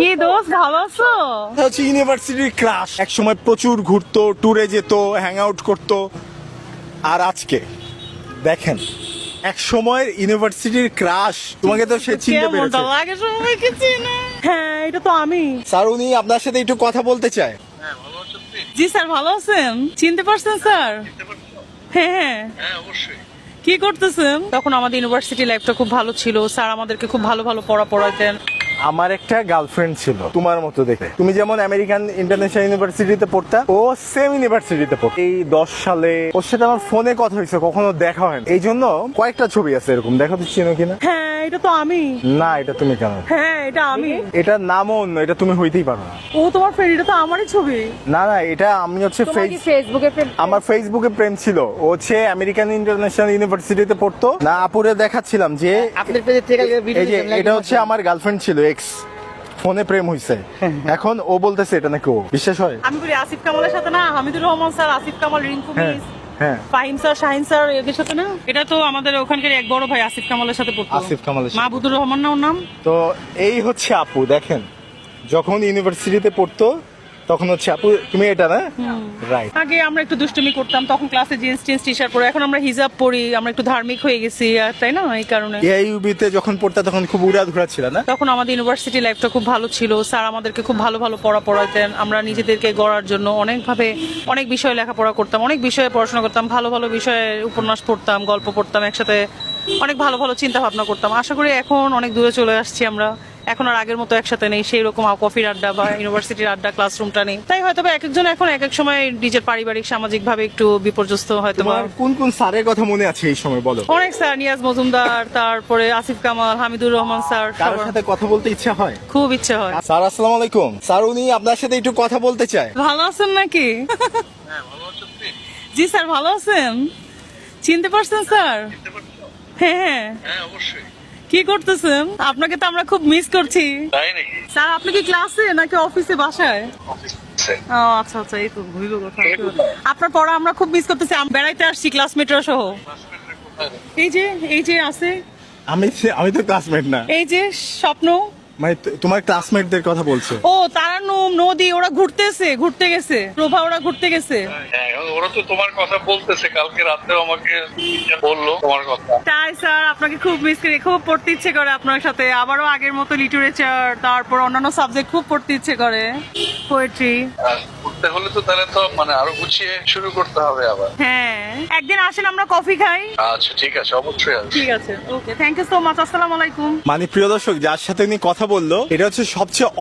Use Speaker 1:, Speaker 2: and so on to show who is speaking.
Speaker 1: কি দোষ ভালো আছো?
Speaker 2: হচ্ছে ইউনিভার্সিটির ক্লাস এক সময় প্রচুর ঘুরতো ট্যুরে যেত হ্যাং আউট করতো। আর আজকে দেখেন এক সময়ের ইউনিভার্সিটির ক্রাশ তোমাকে তো সে চিনতে পেরেছে।
Speaker 1: লাগে সবাইকে চিনে। হ্যাঁ এটা তো আমি।
Speaker 2: স্যার উনি আপনার সাথে একটু কথা বলতে চায়।
Speaker 1: জি স্যার ভালো আছেন? চিনতে পারছেন স্যার? হ্যাঁ হ্যাঁ। কি করতেছেন? তখন আমাদের ইউনিভার্সিটি লাইফটা খুব ভালো ছিল। স্যার আমাদেরকে খুব ভালো ভালো পড়া পড়াতেন
Speaker 2: আমার একটা গার্লফ্রেন্ড ছিল, তোমার মতো দেখে তুমি যেমন আমেরিকান ইন্টারন্যাশনাল ইউনিভার্সিটিতে পড়তা, ও সেম ইউনিভার্সিটিতে পড়ত এই দশ সালে ওর সাথে আমার ফোনে কথা হয়েছে, কখনো দেখা হয়নি এই জন্য কয়েকটা ছবি আছে এরকম দেখা তো চিনো কিনা?
Speaker 1: হ্যাঁ এটা তো আমি।
Speaker 2: না এটা তুমি কেন
Speaker 1: হ্যাঁ এটা আমি।
Speaker 2: এটার নামও অন্য এটা তুমি হইতেই পারো না।
Speaker 1: ও তোমার ফ্রেন্ড এটা তো আমারই ছবি।
Speaker 2: না না এটা আমি হচ্ছে
Speaker 3: ফেসবুকে
Speaker 2: আমার ফেসবুকে প্রেম ছিল। ও হচ্ছে আমেরিকান ইন্টারন্যাশনাল ইউনিভার্সিটিতে পড়তো। না আপুরে দেখাচ্ছিলাম যে
Speaker 3: আপনার পেজে থেকে
Speaker 2: এই যে এটা হচ্ছে আমার গার্লফ্রেন্ড ছিল এক্স ফোনে প্রেম হইছে। এখন ও বলতেছে এটা নাকি ও। বিশ্বাস হয়?
Speaker 1: আমি বলি আসিফ কামালের সাথে না? হামিদুর রহমান স্যার আসিফ কামাল রিঙ্কু
Speaker 2: হ্যাঁ।
Speaker 1: মিস।
Speaker 2: হ্যাঁ।
Speaker 1: ফাহিম স্যার শাহিন স্যার এদের সাথে না? এটা তো আমাদের ওখানকার এক বড় ভাই আসিফ কামালের সাথে পড়তো।
Speaker 2: আসিফ কামালের সাথে।
Speaker 1: মাহবুদুর রহমান না ওর নাম?
Speaker 2: তো এই হচ্ছে আপু দেখেন। যখন ইউনিভার্সিটিতে পড়তো তখন হচ্ছে আপু তুমি এটা না? রাইট
Speaker 1: আগে আমরা একটু দুষ্টুমি করতাম তখন ক্লাসে জিন্স টিন্স টি শার্ট পরে। এখন আমরা হিজাব পরি আমরা একটু ধার্মিক হয়ে গেছি আর তাই না এই কারণে।
Speaker 2: এআইইউবিতে যখন পড়তা তখন খুব উড়া ধুরা ছিল না?
Speaker 1: তখন আমাদের ইউনিভার্সিটি লাইফটা খুব ভালো ছিল। স্যার আমাদেরকে খুব ভালো ভালো পড়া পড়াতেন। আমরা নিজেদেরকে গড়ার জন্য অনেকভাবে অনেক বিষয়ে লেখাপড়া করতাম অনেক বিষয়ে পড়াশোনা করতাম ভালো ভালো বিষয়ে উপন্যাস পড়তাম গল্প পড়তাম একসাথে অনেক ভালো ভালো চিন্তা ভাবনা করতাম। আশা করি এখন অনেক দূরে চলে আসছি আমরা। এখন আর আগের মতো একসাথে নেই সেই রকম কফির আড্ডা বা ইউনিভার্সিটির আড্ডা ক্লাসরুমটা নেই। তাই হয়তো বা এক একজন এখন এক এক সময় নিজের পারিবারিক সামাজিক ভাবে একটু বিপর্যস্ত হয়তো
Speaker 2: তোমার কোন কোন স্যারের কথা মনে আছে এই সময় বলো?
Speaker 1: অনেক স্যার নিয়াজ মজুমদার তারপরে আসিফ কামাল হামিদুর রহমান স্যার
Speaker 2: কারোর
Speaker 1: সবার।
Speaker 2: সাথে কথা বলতে ইচ্ছা হয়?
Speaker 1: খুব ইচ্ছে হয়।
Speaker 2: স্যার আসসালামু আলাইকুম। স্যার উনি আপনার সাথে একটু কথা বলতে চায়।
Speaker 1: ভালো আছেন নাকি? জি স্যার ভালো আছেন। চিনতে পারছেন স্যার? হ্যাঁ হ্যাঁ। কি করতেছেন? আপনাকে তো আমরা খুব মিস করছি। স্যার আপনি কি ক্লাসে নাকি অফিসে বাসায়? আচ্ছা আচ্ছা এই তো ভুলিল কথা। আপনার পড়া আমরা খুব মিস করতেছি। আমি বেড়াইতে আসছি ক্লাসমেটরা সহ। এই যে এই যে আছে।
Speaker 2: আমি আমি তো ক্লাসমেট না।
Speaker 1: এই যে স্বপ্ন।
Speaker 2: মানে তোমার ক্লাসমেটদের কথা বলছো।
Speaker 1: ও তারানুম নদী ওরা ঘুরতেছে ঘুরতে গেছে। প্রভা ওরা ঘুরতে গেছে।
Speaker 4: হ্যাঁ ওরা তো তোমার কথা বলতেছে কালকে রাতেও আমাকে বলল তোমার কথা।
Speaker 1: তাই স্যার আপনাকে খুব মিস করি খুব পড়তে ইচ্ছে করে আপনার সাথে। আবারও আগের মতো লিটারেচার তারপর অন্যান্য সাবজেক্ট খুব পড়তে ইচ্ছে করে। পোয়েট্রি
Speaker 4: হলে তো তাহলে তো মানে আরও গুছিয়ে শুরু করতে হবে আবার।
Speaker 1: হ্যাঁ। একদিন আসেন আমরা কফি খাই।
Speaker 4: আচ্ছা ঠিক আছে অবশ্যই
Speaker 1: ঠিক আছে okay thank you so much আসসালামু আলাইকুম।
Speaker 2: মানে প্রিয় দর্শক যার সাথে উনি কথা বলল এটা হচ্ছে সবচেয়ে